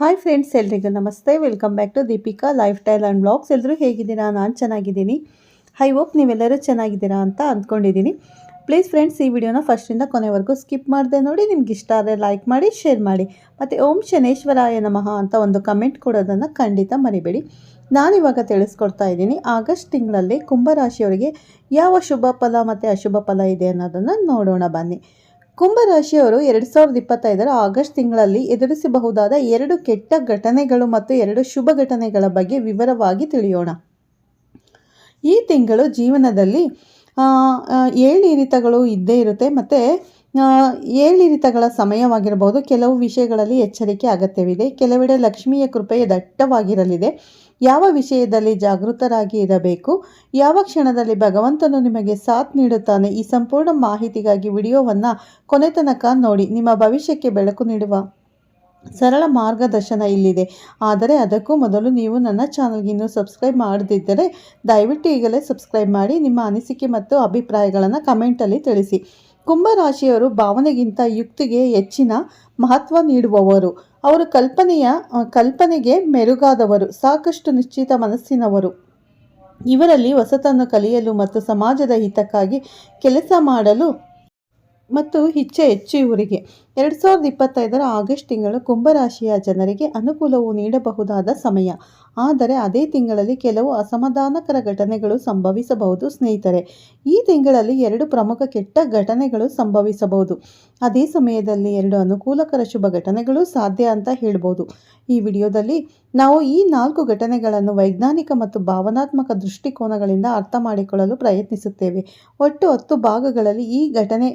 Hi friends ಎಲ್ರಿಗೂ ನಮಸ್ತೆ. Welcome back to Deepika lifestyle and blogs ಎಲ್ಲರೂ ಹೇಗಿದ್ದೀರಾ? ನಾನು ಚೆನ್ನಾಗಿದ್ದೀನಿ. ಐ ಹೋಪ್ ನೀವೆಲ್ಲರೂ ಚೆನ್ನಾಗಿದ್ದೀರಾ ಅಂತ ಅಂದ್ಕೊಂಡಿದ್ದೀನಿ. ಪ್ಲೀಸ್ ಫ್ರೆಂಡ್ಸ್ ಈ ವಿಡಿಯೋನ ಫಸ್ಟಿಂದ ಕೊನೆವರೆಗೂ ಸ್ಕಿಪ್ ಮಾಡಿದೆ ನೋಡಿ, ನಿಮ್ಗೆ ಇಷ್ಟ ಆದರೆ ಲೈಕ್ ಮಾಡಿ ಶೇರ್ ಮಾಡಿ. ಮತ್ತು ಓಂ ಶನೇಶ್ವರಾಯ ನಮಃ ಅಂತ ಒಂದು ಕಮೆಂಟ್ ಕೊಡೋದನ್ನು ಖಂಡಿತ ಮರಿಬೇಡಿ. ನಾನಿವಾಗ ತಿಳಿಸ್ಕೊಡ್ತಾ ಇದ್ದೀನಿ, ಆಗಸ್ಟ್ ತಿಂಗಳಲ್ಲಿ ಕುಂಭರಾಶಿಯವರಿಗೆ ಯಾವ ಶುಭ ಫಲ ಮತ್ತು ಅಶುಭ ಫಲ ಇದೆ ಅನ್ನೋದನ್ನು ನೋಡೋಣ ಬನ್ನಿ. ಕುಂಭರಾಶಿಯವರು ಎರಡು ಸಾವಿರದ ಇಪ್ಪತ್ತೈದರ ಆಗಸ್ಟ್ ತಿಂಗಳಲ್ಲಿ ಎದುರಿಸಬಹುದಾದ ಎರಡು ಕೆಟ್ಟ ಘಟನೆಗಳು ಮತ್ತು ಎರಡು ಶುಭ ಘಟನೆಗಳ ಬಗ್ಗೆ ವಿವರವಾಗಿ ತಿಳಿಯೋಣ. ಈ ತಿಂಗಳು ಜೀವನದಲ್ಲಿ ಏಳು ಏಳಿರಿತಗಳು ಇದ್ದೇ ಇರುತ್ತೆ. ಮತ್ತು ಏಳಿರಿತಗಳ ಸಮಯವಾಗಿರಬಹುದು ಕೆಲವು ವಿಷಯಗಳಲ್ಲಿ ಎಚ್ಚರಿಕೆ ಅಗತ್ಯವಿದೆ. ಕೆಲವೆಡೆ ಲಕ್ಷ್ಮಿಯ ಕೃಪೆಯ ದಟ್ಟವಾಗಿರಲಿದೆ. ಯಾವ ವಿಷಯದಲ್ಲಿ ಜಾಗೃತರಾಗಿ ಇರಬೇಕು? ಯಾವ ಕ್ಷಣದಲ್ಲಿ ಭಗವಂತನು ನಿಮಗೆ ಸಾಥ್ ನೀಡುತ್ತಾನೆ? ಈ ಸಂಪೂರ್ಣ ಮಾಹಿತಿಗಾಗಿ ವಿಡಿಯೋವನ್ನು ಕೊನೆ ತನಕ ನೋಡಿ. ನಿಮ್ಮ ಭವಿಷ್ಯಕ್ಕೆ ಬೆಳಕು ನೀಡುವ ಸರಳ ಮಾರ್ಗದರ್ಶನ ಇಲ್ಲಿದೆ. ಆದರೆ ಅದಕ್ಕೂ ಮೊದಲು ನೀವು ನನ್ನ ಚಾನಲ್ಗೆ ಇನ್ನೂ ಸಬ್ಸ್ಕ್ರೈಬ್ ಮಾಡದಿದ್ದರೆ ದಯವಿಟ್ಟು ಈಗಲೇ ಸಬ್ಸ್ಕ್ರೈಬ್ ಮಾಡಿ, ನಿಮ್ಮ ಅನಿಸಿಕೆ ಮತ್ತು ಅಭಿಪ್ರಾಯಗಳನ್ನು ಕಮೆಂಟಲ್ಲಿ ತಿಳಿಸಿ. ಕುಂಭರಾಶಿಯವರು ಭಾವನೆಗಿಂತ ಯುಕ್ತಿಗೆ ಹೆಚ್ಚಿನ ಮಹತ್ವ ನೀಡುವವರು. ಅವರು ಕಲ್ಪನೆಯ ಕಲ್ಪನೆಗೆ ಮೆರುಗಾದವರು, ಸಾಕಷ್ಟು ನಿಶ್ಚಿತ ಮನಸ್ಸಿನವರು. ಇವರಲ್ಲಿ ಹೊಸತನ್ನು ಕಲಿಯಲು ಮತ್ತು ಸಮಾಜದ ಹಿತಕ್ಕಾಗಿ ಕೆಲಸ ಮಾಡಲು ಮತ್ತು ಇಚ್ಛೆ ಹೆಚ್ಚು ಇವರಿಗೆ. ಎರಡು ಸಾವಿರದ ಇಪ್ಪತ್ತೈದರ ಆಗಸ್ಟ್ ತಿಂಗಳು ಕುಂಭರಾಶಿಯ ಜನರಿಗೆ ಅನುಕೂಲವು ನೀಡಬಹುದಾದ ಸಮಯ. ಆದರೆ ಅದೇ ತಿಂಗಳಲ್ಲಿ ಕೆಲವು ಅಸಮಾಧಾನಕರ ಘಟನೆಗಳು ಸಂಭವಿಸಬಹುದು ಸ್ನೇಹಿತರೆ. ಈ ತಿಂಗಳಲ್ಲಿ ಎರಡು ಪ್ರಮುಖ ಕೆಟ್ಟ ಘಟನೆಗಳು ಸಂಭವಿಸಬಹುದು. ಅದೇ ಸಮಯದಲ್ಲಿ ಎರಡು ಅನುಕೂಲಕರ ಶುಭ ಘಟನೆಗಳು ಸಾಧ್ಯ ಅಂತ ಹೇಳ್ಬೋದು. ಈ ವಿಡಿಯೋದಲ್ಲಿ ನಾವು ಈ ನಾಲ್ಕು ಘಟನೆಗಳನ್ನು ವೈಜ್ಞಾನಿಕ ಮತ್ತು ಭಾವನಾತ್ಮಕ ದೃಷ್ಟಿಕೋನಗಳಿಂದ ಅರ್ಥ ಮಾಡಿಕೊಳ್ಳಲು ಪ್ರಯತ್ನಿಸುತ್ತೇವೆ. ಒಟ್ಟು ಹತ್ತು ಭಾಗಗಳಲ್ಲಿ ಈ ಘಟನೆ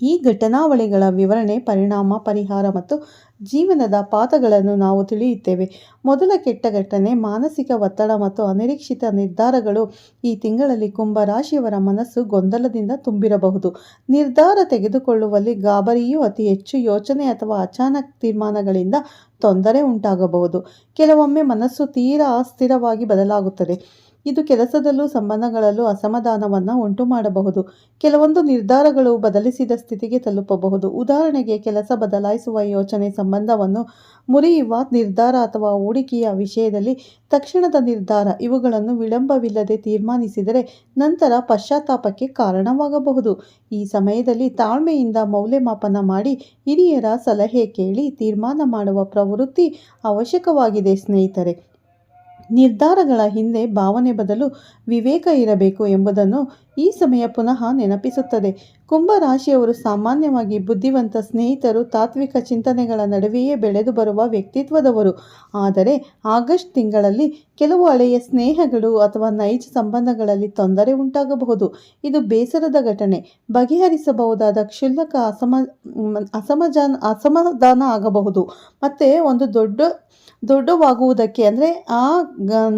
ಈ ಘಟನಾವಳಿಗಳ ವಿವರಣೆ, ಪರಿಣಾಮ, ಪರಿಹಾರ ಮತ್ತು ಜೀವನದ ಪಾಠಗಳನ್ನು ನಾವು ತಿಳಿಯುತ್ತೇವೆ. ಮೊದಲ ಕೆಟ್ಟ ಘಟನೆ, ಮಾನಸಿಕ ಒತ್ತಡ ಮತ್ತು ಅನಿರೀಕ್ಷಿತ ನಿರ್ಧಾರಗಳು ಈ ತಿಂಗಳಲ್ಲಿ ಕುಂಭರಾಶಿಯವರ ಮನಸ್ಸು ಗೊಂದಲದಿಂದ ತುಂಬಿರಬಹುದು. ನಿರ್ಧಾರ ತೆಗೆದುಕೊಳ್ಳುವಲ್ಲಿ ಗಾಬರಿಯೂ ಅತಿ ಹೆಚ್ಚು ಯೋಚನೆ ಅಥವಾ ಅಚಾನಕ್ ತೀರ್ಮಾನಗಳಿಂದ ತೊಂದರೆ ಉಂಟಾಗಬಹುದು. ಕೆಲವೊಮ್ಮೆ ಮನಸ್ಸು ತೀರಾ ಅಸ್ಥಿರವಾಗಿ ಬದಲಾಗುತ್ತದೆ. ಇದು ಕೆಲಸದಲ್ಲೂ ಸಂಬಂಧಗಳಲ್ಲೂ ಅಸಮಾಧಾನವನ್ನು ಉಂಟು ಮಾಡಬಹುದು ಕೆಲವೊಂದು ನಿರ್ಧಾರಗಳು ಬದಲಿಸಿದ ಸ್ಥಿತಿಗೆ ತಲುಪಬಹುದು. ಉದಾಹರಣೆಗೆ, ಕೆಲಸ ಬದಲಾಯಿಸುವ ಯೋಚನೆ ಸಂಬಂಧವನ್ನು ಮುರಿಯುವ ನಿರ್ಧಾರ ಅಥವಾ ಹೂಡಿಕೆಯ ವಿಷಯದಲ್ಲಿ ತಕ್ಷಣದ ನಿರ್ಧಾರ ಇವುಗಳನ್ನು ವಿಳಂಬವಿಲ್ಲದೆ ತೀರ್ಮಾನಿಸಿದರೆ ನಂತರ ಪಶ್ಚಾತ್ತಾಪಕ್ಕೆ ಕಾರಣವಾಗಬಹುದು. ಈ ಸಮಯದಲ್ಲಿ ತಾಳ್ಮೆಯಿಂದ ಮೌಲ್ಯಮಾಪನ ಮಾಡಿ ಹಿರಿಯರ ಸಲಹೆ ಕೇಳಿ ತೀರ್ಮಾನ ಮಾಡುವ ಪ್ರವೃತ್ತಿ ಅವಶ್ಯಕವಾಗಿದೆ ಸ್ನೇಹಿತರೆ. ನಿರ್ಧಾರಗಳ ಹಿಂದೆ ಭಾವನೆ ಬದಲು ವಿವೇಕ ಇರಬೇಕು ಎಂಬುದನ್ನು ಈ ಸಮಯ ಪುನಃ ನೆನಪಿಸುತ್ತದೆ. ಕುಂಭರಾಶಿಯವರು ಸಾಮಾನ್ಯವಾಗಿ ಬುದ್ಧಿವಂತ ಸ್ನೇಹಿತರು ತಾತ್ವಿಕ ಚಿಂತನೆಗಳ ನಡುವೆಯೇ ಬೆಳೆದು ಬರುವ ವ್ಯಕ್ತಿತ್ವದವರು. ಆದರೆ ಆಗಸ್ಟ್ ತಿಂಗಳಲ್ಲಿ ಕೆಲವು ಹಳೆಯ ಸ್ನೇಹಗಳು ಅಥವಾ ನೈಜ ಸಂಬಂಧಗಳಲ್ಲಿ ತೊಂದರೆ ಉಂಟಾಗಬಹುದು. ಇದು ಬೇಸರದ ಘಟನೆ. ಬಗೆಹರಿಸಬಹುದಾದ ಕ್ಷುಲ್ಲಕ ಅಸಮ ಅಸಮಜಾನ ಅಸಮಾಧಾನ ಆಗಬಹುದು. ಮತ್ತು ಒಂದು ದೊಡ್ಡ ದೊಡ್ಡವಾಗುವುದಕ್ಕೆ ಅಂದರೆ ಆ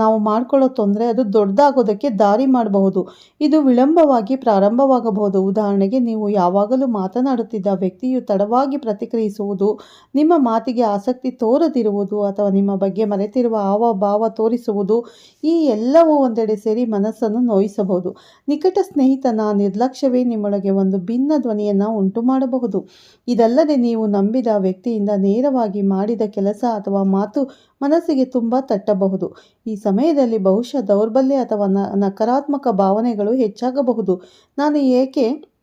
ನಾವು ಮಾಡ್ಕೊಳ್ಳೋ ತೊಂದರೆ ಅದು ದೊಡ್ಡದಾಗೋದಕ್ಕೆ ದಾರಿ ಮಾಡಬಹುದು. ಇದು ವಿಳಂಬವಾಗಿ ಪ್ರಾರಂಭವಾಗಬಹುದು. ಉದಾಹರಣೆಗೆ ನೀವು ಯಾವಾಗಲೂ ಮಾತನಾಡುತ್ತಿದ್ದ ವ್ಯಕ್ತಿಯು ತಡವಾಗಿ ಪ್ರತಿಕ್ರಿಯಿಸುವುದು, ನಿಮ್ಮ ಮಾತಿಗೆ ಆಸಕ್ತಿ ತೋರದಿರುವುದು ಅಥವಾ ನಿಮ್ಮ ಬಗ್ಗೆ ಮರೆತಿರುವ ಹಾವ ಭಾವ ತೋರಿಸುವುದು, ಈ ಎಲ್ಲವೂ ಒಂದೆಡೆ ಸೇರಿ ಮನಸ್ಸನ್ನು ನೋಯಿಸಬಹುದು. ನಿಕಟ ಸ್ನೇಹಿತನ ನಿರ್ಲಕ್ಷ್ಯವೇ ನಿಮ್ಮೊಳಗೆ ಒಂದು ಭಿನ್ನ ಧ್ವನಿಯನ್ನು ಉಂಟು ಮಾಡಬಹುದು ಇದಲ್ಲದೆ ನೀವು ನಂಬಿದ ವ್ಯಕ್ತಿಯಿಂದ ನೇರವಾಗಿ ಮಾಡಿದ ಕೆಲಸ ಅಥವಾ ಮಾತು ಮನಸ್ಸಿಗೆ ತುಂಬ ತಟ್ಟಬಹುದು. ಈ ಸಮಯದಲ್ಲಿ ಬಹುಶಃ ದೌರ್ಬಲ್ಯ ಅಥವಾ ನಕಾರಾತ್ಮಕ ಭಾವನೆಗಳು ಹೆಚ್ಚಾಗಬಹುದು. ನಾನು ಏಕೆ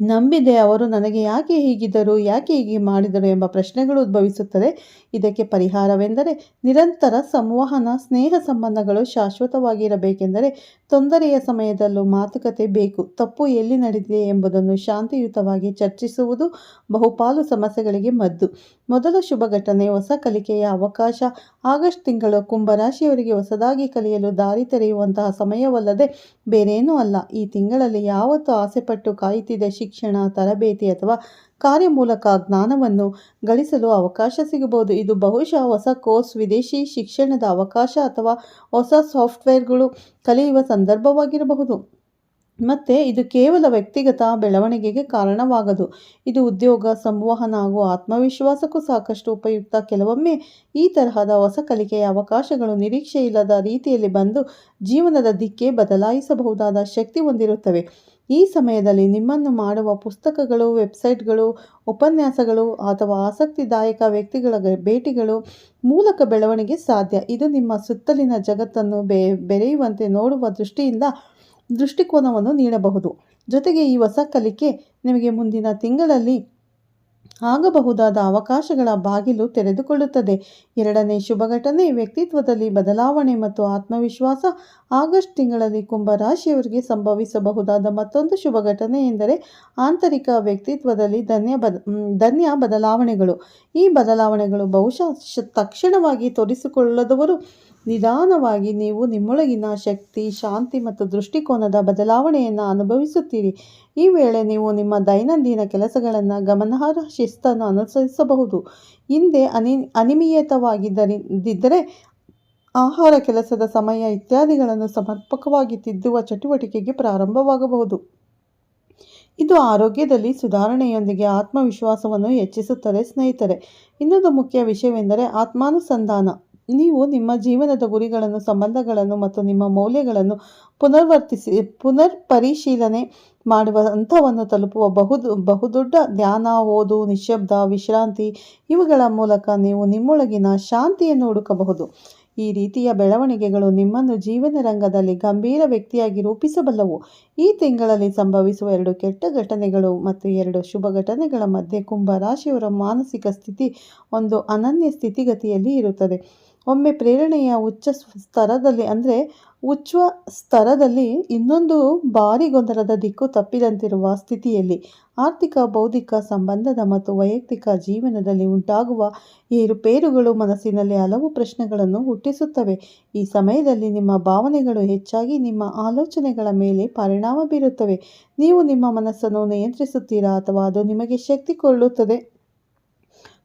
ನಂಬಿದೆ ಅವರು ನನಗೆ ಯಾಕೆ ಹೀಗಿದ್ದರು, ಯಾಕೆ ಹೀಗೆ ಮಾಡಿದರು ಎಂಬ ಪ್ರಶ್ನೆಗಳು ಉದ್ಭವಿಸುತ್ತದೆ. ಇದಕ್ಕೆ ಪರಿಹಾರವೆಂದರೆ ನಿರಂತರ ಸಂವಹನ, ಸ್ನೇಹ ಸಂಬಂಧಗಳು ಶಾಶ್ವತವಾಗಿರಬೇಕೆಂದರೆ ತೊಂದರೆಯ ಸಮಯದಲ್ಲೂ ಮಾತುಕತೆ ಬೇಕು. ತಪ್ಪು ಎಲ್ಲಿ ನಡೆದಿದೆ ಎಂಬುದನ್ನು ಶಾಂತಿಯುತವಾಗಿ ಚರ್ಚಿಸುವುದು ಬಹುಪಾಲು ಸಮಸ್ಯೆಗಳಿಗೆ ಮದ್ದು. ಮೊದಲ ಶುಭ ಘಟನೆ, ಹೊಸ ಕಲಿಕೆಯ ಅವಕಾಶ, ಆಗಸ್ಟ್ ತಿಂಗಳು ಕುಂಭರಾಶಿಯವರಿಗೆ ಹೊಸದಾಗಿ ಕಲಿಯಲು ದಾರಿ ತೆರೆಯುವಂತಹ ಸಮಯವಲ್ಲದೆ ಬೇರೇನೂ ಅಲ್ಲ. ಈ ತಿಂಗಳಲ್ಲಿ ಯಾವತ್ತು ಆಸೆಪಟ್ಟು ಕಾಯುತ್ತಿದ್ದ ಶಿಕ್ಷಣ, ತರಬೇತಿ ಅಥವಾ ಕಾರ್ಯ ಮೂಲಕ ಜ್ಞಾನವನ್ನು ಗಳಿಸಲು ಅವಕಾಶ ಸಿಗಬಹುದು. ಇದು ಬಹುಶಃ ಹೊಸ ಕೋರ್ಸ್, ವಿದೇಶಿ ಶಿಕ್ಷಣದ ಅವಕಾಶ ಅಥವಾ ಹೊಸ ಸಾಫ್ಟ್ವೇರ್ಗಳು ಕಲಿಯುವ ಸಂದರ್ಭವಾಗಿರಬಹುದು. ಮತ್ತು ಇದು ಕೇವಲ ವ್ಯಕ್ತಿಗತ ಬೆಳವಣಿಗೆಗೆ ಕಾರಣವಾಗದು. ಇದು ಉದ್ಯೋಗ, ಸಂವಹನ ಹಾಗೂ ಆತ್ಮವಿಶ್ವಾಸಕ್ಕೂ ಸಾಕಷ್ಟು ಉಪಯುಕ್ತ. ಕೆಲವೊಮ್ಮೆ ಈ ತರಹದ ಹೊಸ ಕಲಿಕೆಯ ಅವಕಾಶಗಳು ನಿರೀಕ್ಷೆಯಿಲ್ಲದ ರೀತಿಯಲ್ಲಿ ಬಂದು ಜೀವನದ ದಿಕ್ಕೇ ಬದಲಾಯಿಸಬಹುದಾದ ಶಕ್ತಿ ಹೊಂದಿರುತ್ತವೆ. ಈ ಸಮಯದಲ್ಲಿ ನಿಮ್ಮನ್ನು ಮಾಡುವ ಪುಸ್ತಕಗಳು, ವೆಬ್ಸೈಟ್ಗಳು, ಉಪನ್ಯಾಸಗಳು ಅಥವಾ ಆಸಕ್ತಿದಾಯಕ ವ್ಯಕ್ತಿಗಳ ಭೇಟಿಗಳು ಮೂಲಕ ಬೆಳವಣಿಗೆ ಸಾಧ್ಯ. ಇದು ನಿಮ್ಮ ಸುತ್ತಲಿನ ಜಗತ್ತನ್ನು ಬೆರೆಯುವಂತೆ ನೋಡುವ ದೃಷ್ಟಿಯಿಂದ ದೃಷ್ಟಿಕೋನವನ್ನು ನೀಡಬಹುದು. ಜೊತೆಗೆ ಈ ಹೊಸ ಕಲಿಕೆ ನಿಮಗೆ ಮುಂದಿನ ತಿಂಗಳಲ್ಲಿ ಆಗಬಹುದಾದ ಅವಕಾಶಗಳ ಬಾಗಿಲು ತೆರೆದುಕೊಳ್ಳುತ್ತದೆ. ಎರಡನೇ ಶುಭ ಘಟನೆ, ವ್ಯಕ್ತಿತ್ವದಲ್ಲಿ ಬದಲಾವಣೆ ಮತ್ತು ಆತ್ಮವಿಶ್ವಾಸ. ಆಗಸ್ಟ್ ತಿಂಗಳಲ್ಲಿ ಕುಂಭ ರಾಶಿಯವರಿಗೆ ಸಂಭವಿಸಬಹುದಾದ ಮತ್ತೊಂದು ಶುಭ ಘಟನೆ ಎಂದರೆ ಆಂತರಿಕ ವ್ಯಕ್ತಿತ್ವದಲ್ಲಿ ಧನ್ಯ ಬದ ಧನ್ಯ ಬದಲಾವಣೆಗಳು. ಈ ಬದಲಾವಣೆಗಳು ಬಹುಶಃ ತಕ್ಷಣವಾಗಿ ತೋರಿಸಿಕೊಳ್ಳದವರು ನಿಧಾನವಾಗಿ ನೀವು ನಿಮ್ಮೊಳಗಿನ ಶಕ್ತಿ, ಶಾಂತಿ ಮತ್ತು ದೃಷ್ಟಿಕೋನದ ಬದಲಾವಣೆಯನ್ನು ಅನುಭವಿಸುತ್ತೀರಿ. ಈ ವೇಳೆ ನೀವು ನಿಮ್ಮ ದೈನಂದಿನ ಕೆಲಸಗಳನ್ನು ಗಮನಾರ್ಹ ಶಿಸ್ತನ್ನು ಅನುಸರಿಸಬಹುದು. ಹಿಂದೆ ಅನಿ ಅನಿಯಮಿತವಾಗಿದ್ದರೆ ಆಹಾರ ಕೆಲಸದ ಸಮಯ ಇತ್ಯಾದಿಗಳನ್ನು ಸಮರ್ಪಕವಾಗಿ ತಿದ್ದುವ ಚಟುವಟಿಕೆಗೆ ಪ್ರಾರಂಭವಾಗಬಹುದು. ಇದು ಆರೋಗ್ಯದಲ್ಲಿ ಸುಧಾರಣೆಯೊಂದಿಗೆ ಆತ್ಮವಿಶ್ವಾಸವನ್ನು ಹೆಚ್ಚಿಸುತ್ತದೆ ಸ್ನೇಹಿತರೆ. ಇನ್ನೊಂದು ಮುಖ್ಯ ವಿಷಯವೆಂದರೆ ಆತ್ಮಾನುಸಂಧಾನ. ನೀವು ನಿಮ್ಮ ಜೀವನದ ಗುರಿಗಳನ್ನು, ಸಂಬಂಧಗಳನ್ನು ಮತ್ತು ನಿಮ್ಮ ಮೌಲ್ಯಗಳನ್ನು ಪುನರ್ವರ್ತಿಸಿ ಪುನರ್ ಪರಿಶೀಲನೆ ಮಾಡುವ ಹಂತವನ್ನು ತಲುಪುವ ಬಹುದು, ಬಹುದೊಡ್ಡ ಧ್ಯಾನ, ಓದು ನಿಶಬ್ದ ವಿಶ್ರಾಂತಿ ಇವುಗಳ ಮೂಲಕ ನೀವು ನಿಮ್ಮೊಳಗಿನ ಶಾಂತಿಯನ್ನು ಹುಡುಕಬಹುದು. ಈ ರೀತಿಯ ಬೆಳವಣಿಗೆಗಳು ನಿಮ್ಮನ್ನು ಜೀವನ ರಂಗದಲ್ಲಿ ಗಂಭೀರ ವ್ಯಕ್ತಿಯಾಗಿ ರೂಪಿಸಬಲ್ಲವು. ಈ ತಿಂಗಳಲ್ಲಿ ಸಂಭವಿಸುವ ಎರಡು ಕೆಟ್ಟ ಘಟನೆಗಳು ಮತ್ತು ಎರಡು ಶುಭ ಘಟನೆಗಳ ಮಧ್ಯೆ ಕುಂಭ ರಾಶಿಯವರ ಮಾನಸಿಕ ಸ್ಥಿತಿ ಒಂದು ಅನನ್ಯ ಸ್ಥಿತಿಗತಿಯಲ್ಲಿ ಇರುತ್ತದೆ. ಒಮ್ಮೆ ಪ್ರೇರಣೆಯ ಉಚ್ಚ ಸ್ತರದಲ್ಲಿ ಅಂದರೆ ಉಚ್ಚ ಸ್ತರದಲ್ಲಿ ಇನ್ನೊಂದು ಭಾರಿ ಗೊಂದಲದ ದಿಕ್ಕು ತಪ್ಪಿದಂತಿರುವ ಸ್ಥಿತಿಯಲ್ಲಿ ಆರ್ಥಿಕ, ಬೌದ್ಧಿಕ ಸಂಬಂಧದ ಮತ್ತು ವೈಯಕ್ತಿಕ ಜೀವನದಲ್ಲಿ ಉಂಟಾಗುವ ಏರುಪೇರುಗಳು ಮನಸ್ಸಿನಲ್ಲಿ ಹಲವು ಪ್ರಶ್ನೆಗಳನ್ನು ಹುಟ್ಟಿಸುತ್ತವೆ. ಈ ಸಮಯದಲ್ಲಿ ನಿಮ್ಮ ಭಾವನೆಗಳು ಹೆಚ್ಚಾಗಿ ನಿಮ್ಮ ಆಲೋಚನೆಗಳ ಮೇಲೆ ಪರಿಣಾಮ ಬೀರುತ್ತವೆ. ನೀವು ನಿಮ್ಮ ಮನಸ್ಸನ್ನು ನಿಯಂತ್ರಿಸುತ್ತೀರಾ ಅಥವಾ ಅದು ನಿಮಗೆ ಶಕ್ತಿ ಕೊಳ್ಳುತ್ತದೆ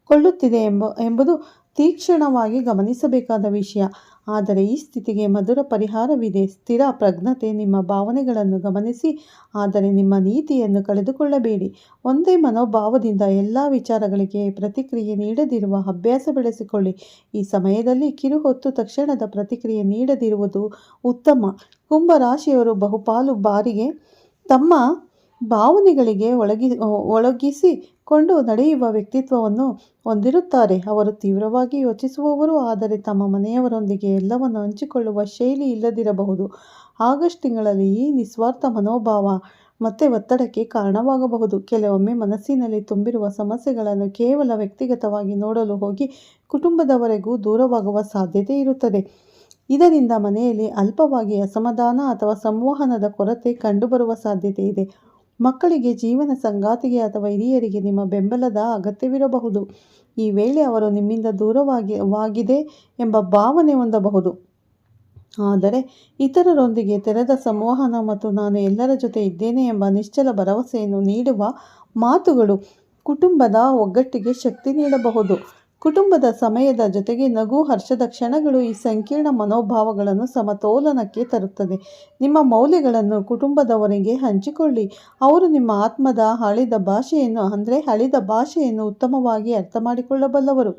ಕೊಳ್ಳುತ್ತಿದೆ ಎಂಬ, ಎಂಬುದು ತೀಕ್ಷ್ಣವಾಗಿ ಗಮನಿಸಬೇಕಾದ ವಿಷಯ. ಆದರೆ ಈ ಸ್ಥಿತಿಗೆ ಮಧುರ ಪರಿಹಾರವಿದೆ. ಸ್ಥಿರ ಪ್ರಜ್ಞತೆ ನಿಮ್ಮ ಭಾವನೆಗಳನ್ನು ಗಮನಿಸಿ, ಆದರೆ ನಿಮ್ಮ ನೀತಿಯನ್ನು ಕಳೆದುಕೊಳ್ಳಬೇಡಿ. ಒಂದೇ ಮನೋಭಾವದಿಂದ ಎಲ್ಲ ವಿಚಾರಗಳಿಗೆ ಪ್ರತಿಕ್ರಿಯೆ ನೀಡದಿರುವ ಅಭ್ಯಾಸ ಬೆಳೆಸಿಕೊಳ್ಳಿ. ಈ ಸಮಯದಲ್ಲಿ ಕಿರುಹೊತ್ತು ತಕ್ಷಣದ ಪ್ರತಿಕ್ರಿಯೆ ನೀಡದಿರುವುದು ಉತ್ತಮ. ಕುಂಭ ರಾಶಿಯವರು ಬಹುಪಾಲು ಬಾರಿಗೆ ತಮ್ಮ ಭಾವನೆಗಳಿಗೆ ಒಳಗಿ ಒಳಗಿಸಿಕೊಂಡು ನಡೆಯುವ ವ್ಯಕ್ತಿತ್ವವನ್ನು ಹೊಂದಿರುತ್ತಾರೆ. ಅವರು ತೀವ್ರವಾಗಿ ಯೋಚಿಸುವವರು, ಆದರೆ ತಮ್ಮ ಮನೆಯವರೊಂದಿಗೆ ಎಲ್ಲವನ್ನು ಹಂಚಿಕೊಳ್ಳುವ ಶೈಲಿ ಇಲ್ಲದಿರಬಹುದು. ಆಗಸ್ಟ್ ತಿಂಗಳಲ್ಲಿ ಈ ನಿಸ್ವಾರ್ಥ ಮನೋಭಾವ ಮತ್ತೆ ಒತ್ತಡಕ್ಕೆ ಕಾರಣವಾಗಬಹುದು. ಕೆಲವೊಮ್ಮೆ ಮನಸ್ಸಿನಲ್ಲಿ ತುಂಬಿರುವ ಸಮಸ್ಯೆಗಳನ್ನು ಕೇವಲ ವ್ಯಕ್ತಿಗತವಾಗಿ ನೋಡಲು ಹೋಗಿ ಕುಟುಂಬದವರೆಗೂ ದೂರವಾಗುವ ಸಾಧ್ಯತೆ ಇರುತ್ತದೆ. ಇದರಿಂದ ಮನೆಯಲ್ಲಿ ಅಲ್ಪವಾಗಿ ಅಸಮಾಧಾನ ಅಥವಾ ಸಂವಹನದ ಕೊರತೆ ಕಂಡುಬರುವ ಸಾಧ್ಯತೆ ಇದೆ. ಮಕ್ಕಳಿಗೆ ಜೀವನ ಸಂಗಾತಿಗೆ ಅಥವಾ ಹಿರಿಯರಿಗೆ ನಿಮ್ಮ ಬೆಂಬಲದ ಅಗತ್ಯವಿರಬಹುದು. ಈ ವೇಳೆ ಅವರು ನಿಮ್ಮಿಂದ ದೂರವಾಗಿ, ವಾಗಿದೆ ಎಂಬ ಭಾವನೆ ಹೊಂದಬಹುದು. ಆದರೆ ಇತರರೊಂದಿಗೆ ತೆರೆದ ಸಂವಹನ ಮತ್ತು ನಾನು ಎಲ್ಲರ ಜೊತೆ ಇದ್ದೇನೆ ಎಂಬ ನಿಶ್ಚಲ ಭರವಸೆಯನ್ನು ನೀಡುವ ಮಾತುಗಳು ಕುಟುಂಬದ ಒಗ್ಗಟ್ಟಿಗೆ ಶಕ್ತಿ ನೀಡಬಹುದು. ಕುಟುಂಬದ ಸಮಯದ ಜೊತೆಗೆ ನಗು ಹರ್ಷದ ಕ್ಷಣಗಳು ಈ ಸಂಕೀರ್ಣ ಮನೋಭಾವಗಳನ್ನು ಸಮತೋಲನಕ್ಕೆ ತರುತ್ತದೆ. ನಿಮ್ಮ ಮೌಲ್ಯಗಳನ್ನು ಕುಟುಂಬದವರಿಗೆ ಹಂಚಿಕೊಳ್ಳಿ. ಅವರು ನಿಮ್ಮ ಆತ್ಮದ ಹಳಿದ ಭಾಷೆಯನ್ನು, ಅಂದರೆ ಹಳಿದ ಭಾಷೆಯನ್ನು ಉತ್ತಮವಾಗಿ ಅರ್ಥ ಮಾಡಿಕೊಳ್ಳಬಲ್ಲವರು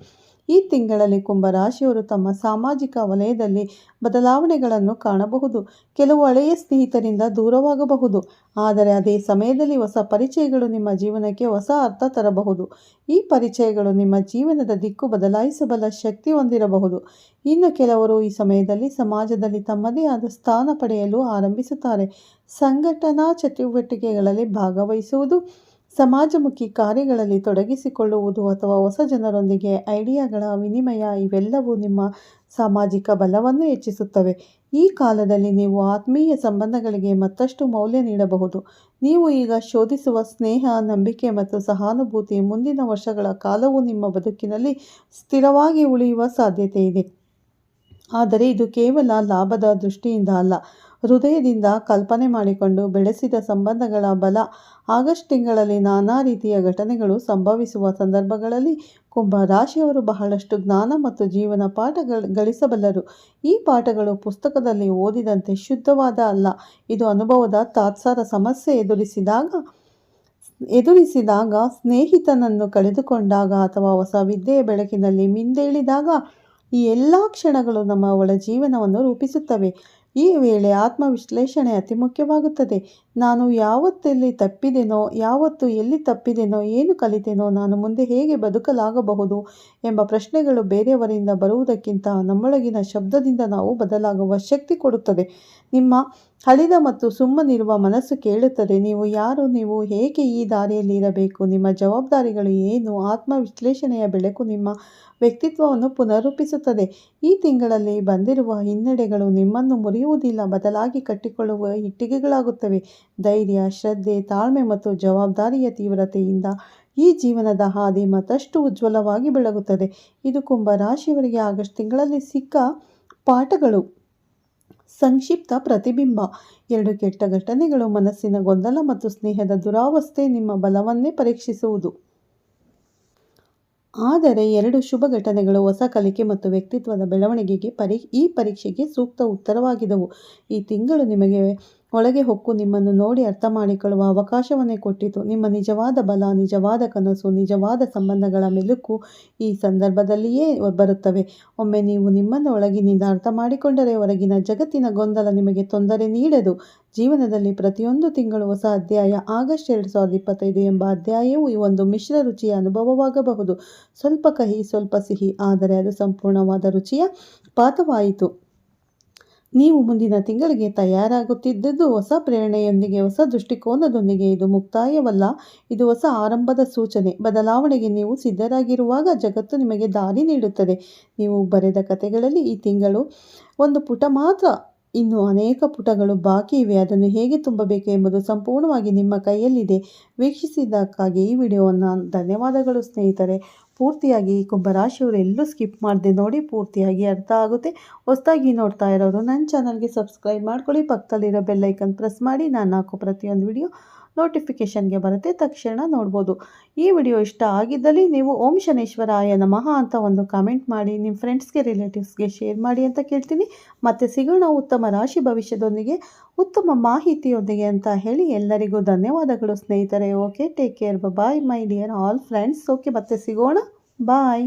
ಈ ತಿಂಗಳಲ್ಲಿ ಕುಂಭರಾಶಿಯವರು ತಮ್ಮ ಸಾಮಾಜಿಕ ವಲಯದಲ್ಲಿ ಬದಲಾವಣೆಗಳನ್ನು ಕಾಣಬಹುದು. ಕೆಲವು ಹಳೆಯ ಸ್ನೇಹಿತರಿಂದ ದೂರವಾಗಬಹುದು. ಆದರೆ ಅದೇ ಸಮಯದಲ್ಲಿ ಹೊಸ ಪರಿಚಯಗಳು ನಿಮ್ಮ ಜೀವನಕ್ಕೆ ಹೊಸ ಅರ್ಥ ತರಬಹುದು. ಈ ಪರಿಚಯಗಳು ನಿಮ್ಮ ಜೀವನದ ದಿಕ್ಕು ಬದಲಾಯಿಸಬಲ್ಲ ಶಕ್ತಿ ಹೊಂದಿರಬಹುದು. ಇನ್ನು ಕೆಲವರು ಈ ಸಮಯದಲ್ಲಿ ಸಮಾಜದಲ್ಲಿ ತಮ್ಮದೇ ಆದ ಸ್ಥಾನ ಪಡೆಯಲು ಆರಂಭಿಸುತ್ತಾರೆ. ಸಂಘಟನಾ ಚಟುವಟಿಕೆಗಳಲ್ಲಿ ಭಾಗವಹಿಸುವುದು ಸಮಾಜಮುಖಿ ಕಾರ್ಯಗಳಲ್ಲಿ ತೊಡಗಿಸಿಕೊಳ್ಳುವುದು ಅಥವಾ ಹೊಸ ಜನರೊಂದಿಗೆ ಐಡಿಯಾಗಳ ವಿನಿಮಯ ಇವೆಲ್ಲವೂ ನಿಮ್ಮ ಸಾಮಾಜಿಕ ಬಲವನ್ನು ಹೆಚ್ಚಿಸುತ್ತವೆ. ಈ ಕಾಲದಲ್ಲಿ ನೀವು ಆತ್ಮೀಯ ಸಂಬಂಧಗಳಿಗೆ ಮತ್ತಷ್ಟು ಮೌಲ್ಯ ನೀಡಬಹುದು. ನೀವು ಈಗ ಶೋಧಿಸುವ ಸ್ನೇಹ, ನಂಬಿಕೆ ಮತ್ತು ಸಹಾನುಭೂತಿ ಮುಂದಿನ ವರ್ಷಗಳ ಕಾಲವೂ ನಿಮ್ಮ ಬದುಕಿನಲ್ಲಿ ಸ್ಥಿರವಾಗಿ ಉಳಿಯುವ ಸಾಧ್ಯತೆ ಇದೆ. ಆದರೆ ಇದು ಕೇವಲ ಲಾಭದ ದೃಷ್ಟಿಯಿಂದ ಅಲ್ಲ. ಹೃದಯದಿಂದ ಕಲ್ಪನೆ ಮಾಡಿಕೊಂಡು ಬೆಳೆಸಿದ ಸಂಬಂಧಗಳ ಬಲ ಆಗಸ್ಟ್ ತಿಂಗಳಲ್ಲಿ ನಾನಾ ರೀತಿಯ ಘಟನೆಗಳು ಸಂಭವಿಸುವ ಸಂದರ್ಭಗಳಲ್ಲಿ ಕುಂಭ ರಾಶಿಯವರು ಬಹಳಷ್ಟು ಜ್ಞಾನ ಮತ್ತು ಜೀವನ ಪಾಠ ಗಳಿಸಬಲ್ಲರು. ಈ ಪಾಠಗಳು ಪುಸ್ತಕದಲ್ಲಿ ಓದಿದಂತೆ ಶುದ್ಧವಾದ ಅಲ್ಲ. ಇದು ಅನುಭವದ ತಾತ್ಸಾರ ಸಮಸ್ಯೆ ಎದುರಿಸಿದಾಗ ಎದುರಿಸಿದಾಗ ಸ್ನೇಹಿತನನ್ನು ಕಳೆದುಕೊಂಡಾಗ ಅಥವಾ ಹೊಸ ವಿದ್ಯೆಯ ಬೆಳಕಿನಲ್ಲಿ ಮಿಂದೇಳಿದಾಗ ಈ ಎಲ್ಲ ಕ್ಷಣಗಳು ನಮ್ಮ ಒಳ ಜೀವನವನ್ನು ರೂಪಿಸುತ್ತವೆ. ಈ ವೇಳೆ ಆತ್ಮವಿಶ್ಲೇಷಣೆ ಅತಿ ಮುಖ್ಯವಾಗುತ್ತದೆ. ನಾನು ಯಾವತ್ತೆಲ್ಲಿ ತಪ್ಪಿದೆನೋ, ಯಾವತ್ತು ಎಲ್ಲಿ ತಪ್ಪಿದೆನೋ, ಏನು ಕಲಿತೆನೋ, ನಾನು ಮುಂದೆ ಹೇಗೆ ಬದುಕಲಾಗಬಹುದು ಎಂಬ ಪ್ರಶ್ನೆಗಳು ಬೇರೆಯವರಿಂದ ಬರುವುದಕ್ಕಿಂತ ನಮ್ಮೊಳಗಿನ ಶಬ್ದದಿಂದ ನಾವು ಬದಲಾಗುವ ಶಕ್ತಿ ಕೊಡುತ್ತದೆ. ನಿಮ್ಮ ಹಳಿದ ಮತ್ತು ಸುಮ್ಮನಿರುವ ಮನಸ್ಸು ಕೇಳುತ್ತದೆ, ನೀವು ಯಾರು, ನೀವು ಹೇಗೆ ಈ ದಾರಿಯಲ್ಲಿ ಇರಬೇಕು? ನಿಮ್ಮ ಜವಾಬ್ದಾರಿಗಳು ಏನು? ಆತ್ಮವಿಶ್ಲೇಷಣೆಯ ಬೆಳಕು ನಿಮ್ಮ ವ್ಯಕ್ತಿತ್ವವನ್ನು ಪುನರೂಪಿಸುತ್ತದೆ. ಈ ತಿಂಗಳಲ್ಲಿ ಬಂದಿರುವ ಹಿನ್ನಡೆಗಳು ನಿಮ್ಮನ್ನು ಮುರಿಯುವುದಿಲ್ಲ, ಬದಲಾಗಿ ಕಟ್ಟಿಕೊಳ್ಳುವ ಇಟ್ಟಿಗೆಗಳಾಗುತ್ತವೆ. ಧೈರ್ಯ, ಶ್ರದ್ಧೆ, ತಾಳ್ಮೆ ಮತ್ತು ಜವಾಬ್ದಾರಿಯ ತೀವ್ರತೆಯಿಂದ ಈ ಜೀವನದ ಹಾದಿ ಮತ್ತಷ್ಟು ಉಜ್ವಲವಾಗಿ ಬೆಳಗುತ್ತದೆ. ಇದು ಕುಂಭ ರಾಶಿಯವರಿಗೆ ಆಗಸ್ಟ್ ತಿಂಗಳಲ್ಲಿ ಸಿಕ್ಕ ಪಾಠಗಳು. ಸಂಕ್ಷಿಪ್ತ ಪ್ರತಿಬಿಂಬ. ಎರಡು ಕೆಟ್ಟ ಘಟನೆಗಳು, ಮನಸ್ಸಿನ ಗೊಂದಲ ಮತ್ತು ಸ್ನೇಹದ ದುರಾವಸ್ಥೆ ನಿಮ್ಮ ಬಲವನ್ನೇ ಪರೀಕ್ಷಿಸುವುದು. ಆದರೆ ಎರಡು ಶುಭ ಘಟನೆಗಳು, ಹೊಸ ಕಲಿಕೆ ಮತ್ತು ವ್ಯಕ್ತಿತ್ವದ ಬೆಳವಣಿಗೆಗೆ ಪರಿ, ಈ ಪರೀಕ್ಷೆಗೆ ಸೂಕ್ತ ಉತ್ತರವಾಗಿದವು. ಈ ತಿಂಗಳು ನಿಮಗೆ ಒಳಗೆ ಹೊಕ್ಕು ನಿಮ್ಮನ್ನು ನೋಡಿ ಅರ್ಥ ಮಾಡಿಕೊಳ್ಳುವ ಅವಕಾಶವನ್ನೇ ಕೊಟ್ಟಿತು. ನಿಮ್ಮ ನಿಜವಾದ ಬಲ, ನಿಜವಾದ ಕನಸು, ನಿಜವಾದ ಸಂಬಂಧಗಳ ಮೆಲುಕು ಈ ಸಂದರ್ಭದಲ್ಲಿಯೇ ಬರುತ್ತವೆ. ಒಮ್ಮೆ ನೀವು ನಿಮ್ಮನ್ನು ಒಳಗಿನಿಂದ ಅರ್ಥ ಮಾಡಿಕೊಂಡರೆ ಹೊರಗಿನ ಜಗತ್ತಿನ ಗೊಂದಲ ನಿಮಗೆ ತೊಂದರೆ ನೀಡದು. ಜೀವನದಲ್ಲಿ ಪ್ರತಿಯೊಂದು ತಿಂಗಳು ಹೊಸ ಅಧ್ಯಾಯ, ಆಗಸ್ಟ್ ಎರಡು ಸಾವಿರದ ಇಪ್ಪತ್ತೈದು ಎಂಬ ಅಧ್ಯಾಯವು ಈ ಒಂದು ಮಿಶ್ರ ರುಚಿಯ ಅನುಭವವಾಗಬಹುದು. ಸ್ವಲ್ಪ ಕಹಿ, ಸ್ವಲ್ಪ ಸಿಹಿ, ಆದರೆ ಅದು ಸಂಪೂರ್ಣವಾದ ರುಚಿಯ ಪಾಠವಾಯಿತು ನೀವು ಮುಂದಿನ ತಿಂಗಳಿಗೆ ತಯಾರಾಗುತ್ತಿದ್ದದ್ದು ಹೊಸ ಪ್ರೇರಣೆಯೊಂದಿಗೆ, ಹೊಸ ದೃಷ್ಟಿಕೋನದೊಂದಿಗೆ. ಇದು ಮುಕ್ತಾಯವಲ್ಲ. ಇದು ಹೊಸ ಆರಂಭದ ಸೂಚನೆ. ಬದಲಾವಣೆಗೆ ನೀವು ಸಿದ್ಧರಾಗಿರುವಾಗ ಜಗತ್ತು ನಿಮಗೆ ದಾರಿ ನೀಡುತ್ತದೆ. ನೀವು ಬರೆದ ಕಥೆಗಳಲ್ಲಿ ಈ ತಿಂಗಳು ಒಂದು ಪುಟ ಮಾತ್ರ. ಇನ್ನು ಅನೇಕ ಪುಟಗಳು ಬಾಕಿ ಇವೆ. ಅದನ್ನು ಹೇಗೆ ತುಂಬಬೇಕು ಎಂಬುದು ಸಂಪೂರ್ಣವಾಗಿ ನಿಮ್ಮ ಕೈಯಲ್ಲಿದೆ. ವೀಕ್ಷಿಸಿದ್ದಕ್ಕಾಗಿ ಈ ವಿಡಿಯೋವನ್ನು ಧನ್ಯವಾದಗಳು ಸ್ನೇಹಿತರೆ. ಪೂರ್ತಿಯಾಗಿ ಈ ಕುಂಭರಾಶಿಯವರು ಎಲ್ಲೂ ಸ್ಕಿಪ್ ಮಾಡದೆ ನೋಡಿ ಪೂರ್ತಿಯಾಗಿ ಅರ್ಥ ಆಗುತ್ತೆ. ಹೊಸದಾಗಿ ನೋಡ್ತಾ ಇರೋರು ನನ್ನ ಚಾನಲ್ಗೆ ಸಬ್ಸ್ಕ್ರೈಬ್ ಮಾಡ್ಕೊಳ್ಳಿ. ಪಕ್ಕದಲ್ಲಿರೋ ಬೆಲ್ಲೈಕನ್ ಪ್ರೆಸ್ ಮಾಡಿ. ನಾನು ಹಾಕೋ ಪ್ರತಿಯೊಂದು ವಿಡಿಯೋ ನೋಟಿಫಿಕೇಷನ್ಗೆ ಬರುತ್ತೆ, ತಕ್ಷಣ ನೋಡ್ಬೋದು. ಈ ವಿಡಿಯೋ ಇಷ್ಟ ಆಗಿದ್ದಲ್ಲಿ ನೀವು ಓಂ ಶನೇಶ್ವರಾಯ ನಮಃ ಅಂತ ಒಂದು ಕಾಮೆಂಟ್ ಮಾಡಿ ನಿಮ್ಮ ಫ್ರೆಂಡ್ಸ್ಗೆ ರಿಲೇಟಿವ್ಸ್ಗೆ ಶೇರ್ ಮಾಡಿ ಅಂತ ಕೇಳ್ತೀನಿ. ಮತ್ತು ಸಿಗೋಣ ಉತ್ತಮ ರಾಶಿ ಭವಿಷ್ಯದೊಂದಿಗೆ, ಉತ್ತಮ ಮಾಹಿತಿಯೊಂದಿಗೆ ಅಂತ ಹೇಳಿ ಎಲ್ಲರಿಗೂ ಧನ್ಯವಾದಗಳು ಸ್ನೇಹಿತರೆ. Okay take care bye my dear all friends okay ಮತ್ತೆ ಸಿಗೋಣ. ಬಾಯ್